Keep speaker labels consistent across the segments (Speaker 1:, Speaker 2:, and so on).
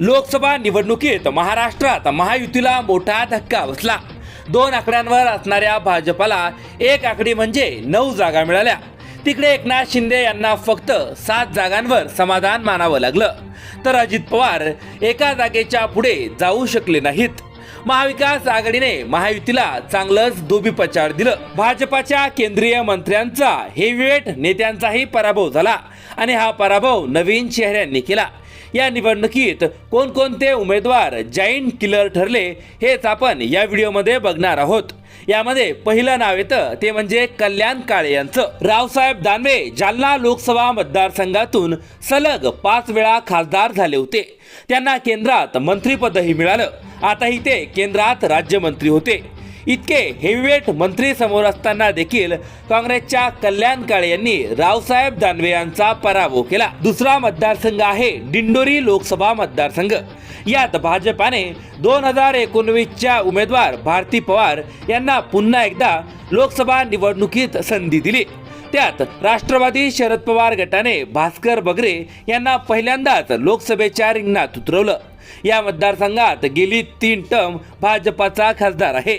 Speaker 1: लोकसभा निवडणुकीत महाराष्ट्रात महायुतीला मोठा धक्का बसला. दोन आकड्यांवर असणाऱ्या भाजपाला एक आकडी म्हणजे नऊ जागा मिळाल्या. तिकडे एकनाथ शिंदे यांना फक्त सात जागांवर समाधान मानावं लागलं. तर अजित पवार एका जागेच्या पुढे जाऊ शकले नाहीत. महाविकास आघाडीने महायुतीला चांगलंच दुबीपचार दिलं. भाजपाच्या केंद्रीय मंत्र्यांचा हेवीवेट नेत्यांचाही पराभव झाला आणि हा पराभव नवीन चेहऱ्यांनी केला. या निवडणुकीत कोणकोणते उमेदवार जाईन किलर ठरले हेच आपण या व्हिडिओमध्ये बघणार आहोत. यामध्ये पहिलं नाव येतं ते म्हणजे कल्याण काळे यांचं. रावसाहेब दानवे जालना लोकसभा मतदारसंघातून सलग पाच वेळा खासदार झाले होते. त्यांना केंद्रात मंत्रीपदही मिळालं. आताही ते केंद्रात राज्यमंत्री होते. इतके हेवीवेट मंत्री समोर असताना देखील काँग्रेसच्या कल्याण काळे यांनी रावसाहेब दानवे यांचा पराभव केला. दुसरा मतदारसंघ आहे दिंडोरी लोकसभा मतदारसंघ. यात भाजपाने दोन हजार एकोणवीसच्या उमेदवार भारती पवार यांना पुन्हा एकदा लोकसभा निवडणुकीत संधी दिली. त्यात राष्ट्रवादी शरद पवार गटाने भास्कर बगरे यांना पहिल्यांदाच लोकसभेच्या रिंगणात उतरवलं. या मतदारसंघात गेली तीन टर्म भाजपाचा खासदार आहे.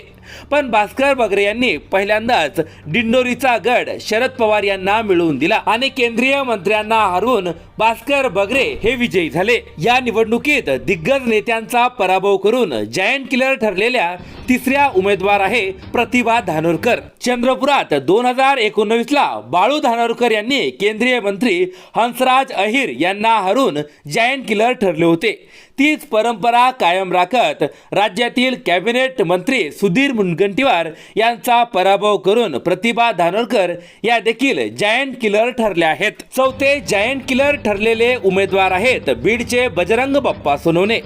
Speaker 1: पण भास्कर बगरे यांनी पहिल्यांदाच दिंडोरीचा गड शरद पवार यांना मिळवून दिला. आणि केंद्रीय मंत्र्यांना हरवून भास्कर बगरे हे विजयी झाले. या निवडणुकीत दिग्गज नेत्यांचा पराभव करून जायंट किलर ठरलेल्या तिसऱ्या उमेदवार आहे प्रतिभा धानोरकर. चंद्रपुरात दोन हजार एकोणवीस ला बाळू धानोरकर यांनी केंद्रीय मंत्री हंसराज अहिर यांना हरून जायंट किलर ठरले होते. तीच परंपरा कायम राखत राज्यातील कॅबिनेट मंत्री सुधीर मुनगंटीवार यांचा पराभव करून प्रतिभा धानोरकर या देखील जायंट किलर ठरल्या आहेत. चौथे जायंट किलर ठरलेले उमेदवार आहेत बीडचे बजरंग बाप्पा सोनवणे.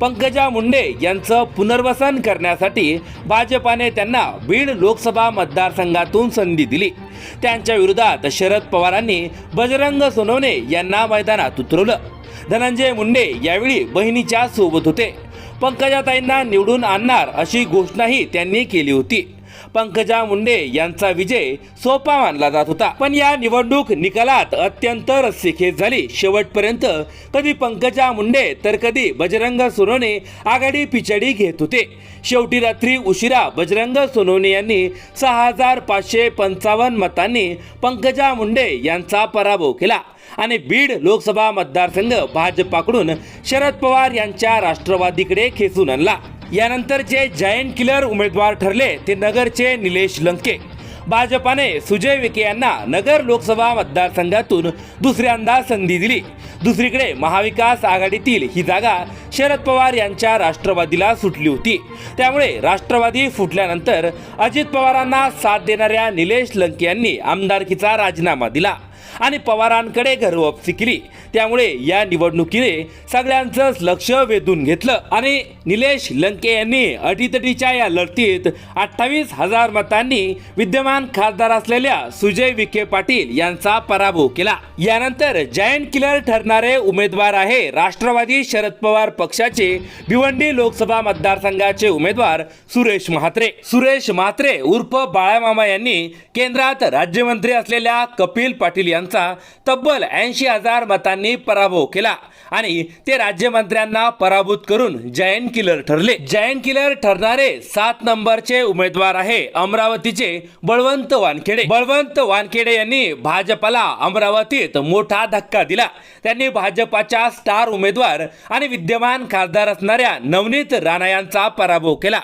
Speaker 1: पंकजा मुंडे यांचं पुनर्वसन करण्यासाठी भाजपाने त्यांना बीड लोकसभा मतदारसंघातून संधी दिली. त्यांच्या विरोधात शरद पवारांनी बजरंग सोनवणे यांना मैदानात उतरवलं. धनंजय मुंडे यावेळी बहिणीच्या सोबत होते. पंकजाताईंना निवडून आणणार अशी घोषणाही त्यांनी केली होती. पंकजा मुंडे यांचा विजय सोपा मानला जात होता. पण या निवडणूक निकालात अत्यंत रस्सीखेच झाली. शेवटपर्यंत कधी पंकजा मुंडे तर कधी बजरंग सोनवणे आघाडी पिछाडी घेत होते. शेवटी रात्री उशिरा बजरंग सोनवणे यांनी सहा हजार पाचशे पंचावन्न मतांनी पंकजा मुंडे यांचा पराभव केला. आणि बीड लोकसभा मतदारसंघ भाजपाकडून शरद पवार यांच्या राष्ट्रवादीकडे खेचून आणला. यानंतर जे जायंट किलर उमेदवार ठरले ते नगरचे निलेश लंके. भाजपाने सुजय विखे यांना नगर लोकसभा मतदारसंघातून दुसऱ्यांदा संधी दिली. दुसरीकडे महाविकास आघाडीतील ही जागा शरद पवार यांच्या राष्ट्रवादीला सुटली होती. त्यामुळे राष्ट्रवादी फुटल्यानंतर अजित पवारांना साथ देणाऱ्या निलेश लंके यांनी आमदारकीचा राजीनामा दिला. आणि पवारांकडे घरवापसी केली त्यामुळे या निवडणुकीने सगळ्यांचंच लक्ष वेधून घेतलं. आणि निलेश लंके यांनी अटीतटीच्या या लढतीत अठ्ठावीस हजार मतांनी विद्यमान खासदार असलेल्या सुजय विखे पाटील यांचा पराभव केला. यानंतर जायंट किलर ठरणारे उमेदवार आहे राष्ट्रवादी शरद पवार पक्षाचे भिवंडी लोकसभा मतदारसंघाचे उमेदवार सुरेश म्हात्रे. सुरेश म्हात्रे उर्फ बाळामामा यांनी केंद्रात राज्यमंत्री असलेल्या कपिल पाटील यांचा तब्बल ऐंशी हजार मतांनी पराभव केला आणि ते राज्यमंत्र्यांना पराभूत करून जायंट किलर ठरले. जायंट किलर ठरणारे सात नंबरचे उमेदवार आहे अमरावतीचे बळवंत वानखेडे. बळवंत वानखेडे यांनी भाजपाला अमरावतीत मोठा धक्का दिला. त्यांनी भाजपाच्या स्टार उमेदवार आणि विद्यमान खासदार असणाऱ्या नवनीत राणा यांचा पराभव केला.